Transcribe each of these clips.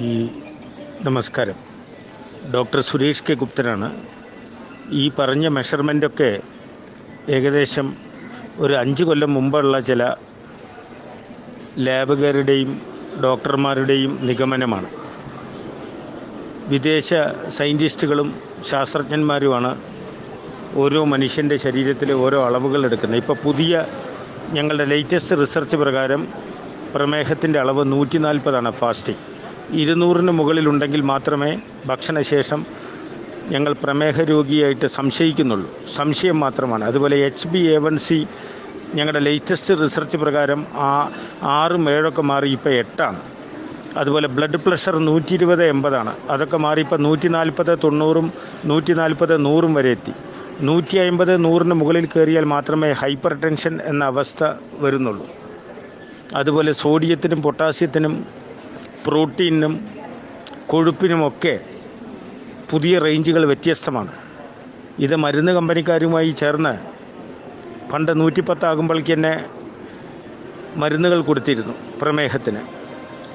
ഈ നമസ്കാരം. Doctor Suresh K ഗുപ്തനാണ്. ഈ പറഞ്ഞ മെഷർമെന്റൊക്കെ ഏകദേശം ഒരു അഞ്ച് കൊല്ലം മുമ്പുള്ള ചില ലാബുകാരുടെയും ഡോക്ടർമാരുടെയും നിഗമനമാണ്. വിദേശ സയന്റിസ്റ്റുകളും ശാസ്ത്രജ്ഞന്മാരുമാണ് ഓരോ മനുഷ്യന്റെ ശരീരത്തിലെ ഓരോ അളവുകൾ എടുക്കുന്നത്. ഇപ്പോൾ പുതിയ ഞങ്ങളുടെ ലേറ്റസ്റ്റ് റിസർച്ച് പ്രകാരം പ്രമേഹത്തിന്റെ അളവ് നൂറ്റി നാൽപ്പതാണ് ഫാസ്റ്റിംഗ് ഇരുന്നൂറിന് മുകളിലുണ്ടെങ്കിൽ മാത്രമേ ഭക്ഷണശേഷം ഞങ്ങൾ പ്രമേഹ രോഗിയായിട്ട് സംശയിക്കുന്നുള്ളൂ. സംശയം മാത്രമാണ്. അതുപോലെ H B A one C ഞങ്ങളുടെ ലേറ്റസ്റ്റ് റിസർച്ച് പ്രകാരം ആ ആറും ഏഴൊക്കെ മാറി ഇപ്പോൾ എട്ടാണ്. അതുപോലെ ബ്ലഡ് പ്രഷർ നൂറ്റി ഇരുപത് എൺപതാണ്. അതൊക്കെ മാറി ഇപ്പോൾ നൂറ്റി നാൽപ്പത് തൊണ്ണൂറും നൂറ്റി നാൽപ്പത് നൂറും വരെ എത്തി. നൂറ്റി അമ്പത് നൂറിന് മുകളിൽ കയറിയാൽ മാത്രമേ ഹൈപ്പർ ടെൻഷൻ എന്ന അവസ്ഥ വരുന്നുള്ളൂ. അതുപോലെ സോഡിയത്തിനും പൊട്ടാസ്യത്തിനും പ്രോട്ടീനും കൊഴുപ്പിനുമൊക്കെ പുതിയ റേഞ്ചുകൾ വ്യത്യസ്തമാണ്. ഇത് മരുന്ന് കമ്പനിക്കാരുമായി ചേർന്ന് പണ്ട് നൂറ്റിപ്പത്താകുമ്പോഴേക്ക് തന്നെ മരുന്നുകൾ കൊടുത്തിരുന്നു പ്രമേഹത്തിന്.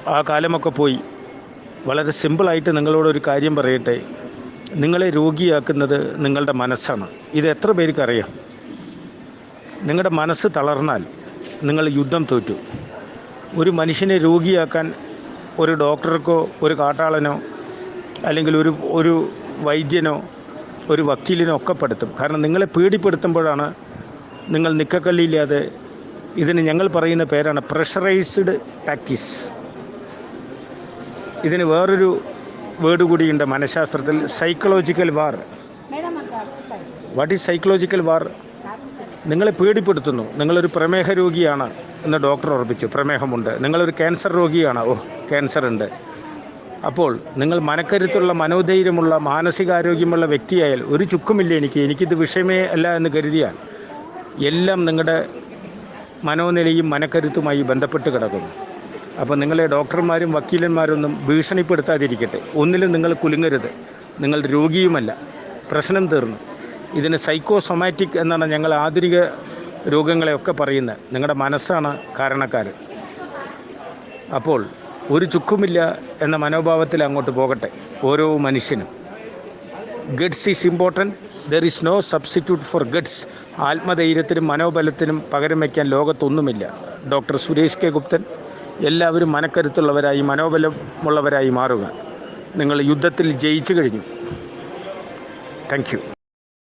ആ കാലമൊക്കെ പോയി. വളരെ സിമ്പിളായിട്ട് നിങ്ങളോടൊരു കാര്യം പറയട്ടെ. നിങ്ങളെ രോഗിയാക്കുന്നത് നിങ്ങളുടെ മനസ്സാണ്. ഇത് എത്ര പേർക്ക് അറിയാം നിങ്ങളുടെ മനസ്സ് തളർന്നാൽ നിങ്ങൾ യുദ്ധം തോറ്റു. ഒരു മനുഷ്യനെ രോഗിയാക്കാൻ ഒരു ഡോക്ടർക്കോ ഒരു കാട്ടാളനോ അല്ലെങ്കിൽ ഒരു ഒരു വൈദ്യനോ ഒരു വക്കീലിനോ ഒക്കെ പെടുത്തും. കാരണം നിങ്ങളെ പേടിപ്പെടുത്തുമ്പോഴാണ് നിങ്ങൾ നിക്കക്കള്ളിയില്ലാതെ ഇതിന് ഞങ്ങൾ പറയുന്ന പേരാണ് പ്രഷറൈസ്ഡ് ടാക്ടിസ് ഇതിന് വേറൊരു വേർഡ് കൂടിയുണ്ട് മനഃശാസ്ത്രത്തിൽ psychological war what is psychological war നിങ്ങളെ പേടിപ്പെടുത്തുന്നു. നിങ്ങളൊരു പ്രമേഹ രോഗിയാണ് എന്ന് ഡോക്ടർ ഉറപ്പിച്ചു. പ്രമേഹമുണ്ട്. നിങ്ങളൊരു ക്യാൻസർ രോഗിയാണ്. ഓ ക്യാൻസർ ഉണ്ട്. അപ്പോൾ നിങ്ങൾ മനക്കരുത്തുള്ള മനോധൈര്യമുള്ള മാനസികാരോഗ്യമുള്ള വ്യക്തിയായാൽ ഒരു ചുക്കുമില്ല എനിക്ക്. എനിക്കിത് വിഷയമേ അല്ല എന്ന് കരുതിയാൽ എല്ലാം നിങ്ങളുടെ മനോനിലയും മനക്കരുത്തുമായി ബന്ധപ്പെട്ട് കിടക്കുന്നു. അപ്പോൾ നിങ്ങളെ ഡോക്ടർമാരും വക്കീലന്മാരൊന്നും ഭീഷണിപ്പെടുത്താതിരിക്കട്ടെ. ഒന്നിലും നിങ്ങൾ കുലുങ്ങരുത്. നിങ്ങൾ രോഗിയുമല്ല. പ്രശ്നം തീർന്നു. ഇതിന് സൈക്കോസൊമാറ്റിക് എന്നാണ് ഞങ്ങൾ ആധുനിക രോഗങ്ങളെയൊക്കെ പറയുന്നത്. നിങ്ങളുടെ മനസ്സാണ് കാരണക്കാർ അപ്പോൾ ഒരു ചുക്കുമില്ല എന്ന മനോഭാവത്തിൽ അങ്ങോട്ട് പോകട്ടെ. ഓരോ മനുഷ്യനും. Guts is important. There is no substitute for guts. ആത്മധൈര്യത്തിനും മനോബലത്തിനും പകരം വയ്ക്കാൻ ലോകത്തൊന്നുമില്ല. ഡോക്ടർ സുരേഷ് കെ ഗുപ്തൻ എല്ലാവരും മനക്കരുത്തുള്ളവരായി മനോബലമുള്ളവരായി മാറുക. നിങ്ങൾ യുദ്ധത്തിൽ ജയിച്ചു കഴിഞ്ഞു. താങ്ക്